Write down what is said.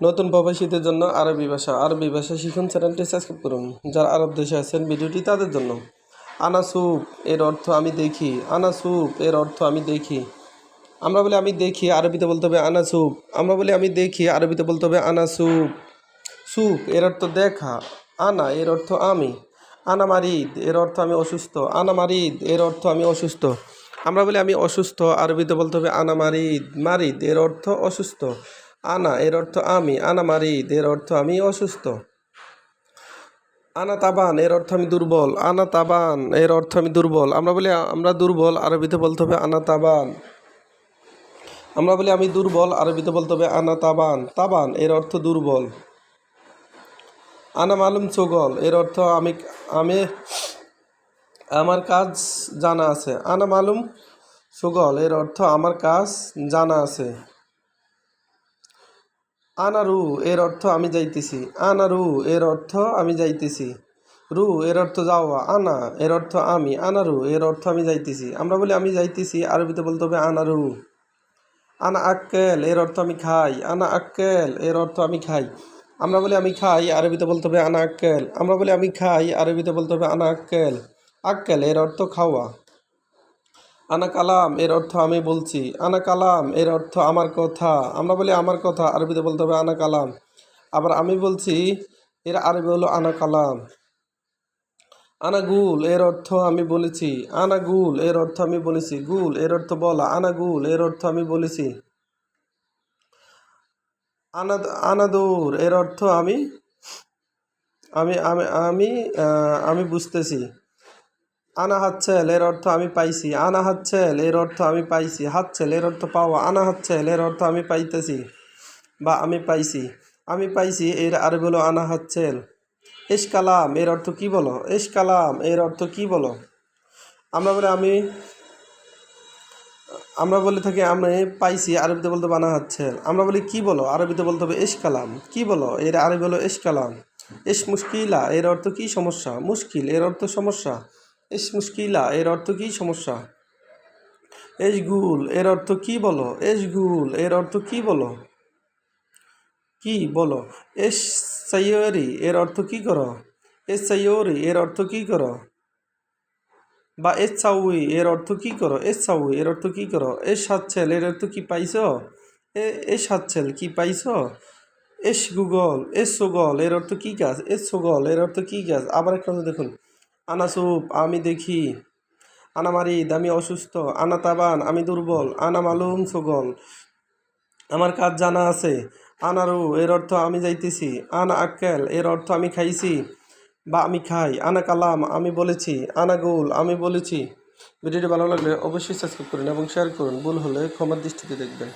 নতুন প্রবাসীদের জন্য আরবি ভাষা। আরবি ভাষা শিখুন চ্যানেলটি সাবস্ক্রাইব করুন, যারা আরব দেশে আছেন ভিডিওটি তাদের জন্য। আনাসুপ এর অর্থ আমি দেখি। আনাসুপ এর অর্থ আমি দেখি। আমরা বলি আমি দেখি, আরবিতে বলতে হবে আনাসুপ আমরা বলি আমি দেখি, আরবিতে বলতে হবে আনাসুপ সুপ এর অর্থ দেখা। আনা এর অর্থ আমি। আনা মারিদ এর অর্থ আমি অসুস্থ। আনা মারিদ এর অর্থ আমি অসুস্থ। আমরা বলি আমি অসুস্থ, আরবিতে বলতে হবে আনা মারিদ। মারিদ এর অর্থ অসুস্থ। আনা, এর অর্থ আমি, আনা মারিদ, এর অর্থ আমি অসুস্থ। আনা তাবান, এর অর্থ আমি দুর্বল। আনা তাবান, এর অর্থ আমি দুর্বল। আমরা বলি, আমরা দুর্বল, আরবিতে বলতে হবে আনা তাবান। আমরা বলি, আমি দুর্বল, আরবিতে বলতে হবে আনা তাবান। তাবান, এর অর্থ দুর্বল। আনা মালুম চোগল, এর অর্থ আমি আমি, আমার কাজ জানা আছে। আনা মালুম সুগল এর অর্থ আমার কাজ জানা আছে। আনারু, এর অর্থ আমি যাইতেছি। আনারু, এর অর্থ আমি যাইতেছি। রু, এর অর্থ যাওয়া। আনা, এর অর্থ আমি। আনারু, এর অর্থ আমি যাইতেছি। আমরা বলি আমি যাইতেছি, আরবিতে বলতে হবে আনারু। আনা আক্কেল, এর অর্থ আমি খাই। আনা আক্কেল, এর অর্থ আমি খাই। আমরা বলি আমি খাই, আরবিতে বলতে হবে আনা আক্কেল। আমরা বলি আমি খাই, আরবিতে বলতে হবে আনা আক্কেল। আক্কেল, এর অর্থ খাওয়া। আনা কালাম, এর অর্থ আমি বলছি। আনা কালাম, এর অর্থ আমার কথা। আমরা বলি আমার কথা, আরবিতে বলতে হবে আনা কালাম। আবার আমি বলছি, এর আরবি হলো আনা কালাম। আনা গুল, এর অর্থ আমি বলেছি। আনা গুল, এর অর্থ আমি বলেছি। গুল, এর অর্থ বলা। আনা গুল, এর অর্থ আমি বলেছি। আনা আনাদুর এর অর্থ আমি আমি আমি আমি আমি বুঝতেছি। আনা হাতছেল এর অর্থ আমি পাইছি আনা হাতছেল এর অর্থ আমি পাইছি হাতছেল এর অর্থ পাওয়া আনা হাতছেল এর অর্থ আমি পাইতেছি বা আমি পাইছি। আমি পাইছি এর আরবি হলো আনা হাতছেল এস কালাম এর অর্থ কি বলো? এস কালাম এর অর্থ কি বলো? আমরা বলে আমি, আমরা বলে থাকি আমি পাইছি, আরবিতে বলতে বানা হচ্ছে আমরা বলি কি বলো? আরবিতে বলতে হবে এস কালাম কি বলো? এর আরবি হলো এস কালাম এস মুশকিলা এর অর্থ কি সমস্যা? মুশকিল এর অর্থ সমস্যা। এস মুশকিলা এর অর্থ কি সমস্যা এস গুল এর অর্থ কি বলো এস গুল এর অর্থ কি বলো কি বলো এস সৈয়রি এর অর্থ কি করো এস সৈয়রি এর অর্থ কি করো বা এস সাউই এর অর্থ কি করো এস সাউই এর অর্থ কি করো এস সাতছেল এর অর্থ কি পাইছো এ এস সাতছেল কি পাইছো এস গুগল এস সুগল এর অর্থ কি কাজ এস সুগল এর অর্থ কি কাজ আবার একটা দেখুন আনা সুপ, আমি দেখি। আনা মারিদ আমি অসুস্থ। আনা তাবান, আমি দুর্বল। আনা মালুম সুগল। আমার কাজ জানা আছে। আনারু এর অর্থ আমি যাইতেছি। আনা আক্কেল, এর অর্থ আমি খাইছি বা আমি খাই। আনা কালাম, আমি বলেছি। আনা গোল, আমি বলেছি। ভিডিওটি ভালো লাগলে অবশ্যই সাবস্ক্রাইব করুন এবং শেয়ার করুন। ভুল হলে ক্ষমার দৃষ্টিতে দেখবেন।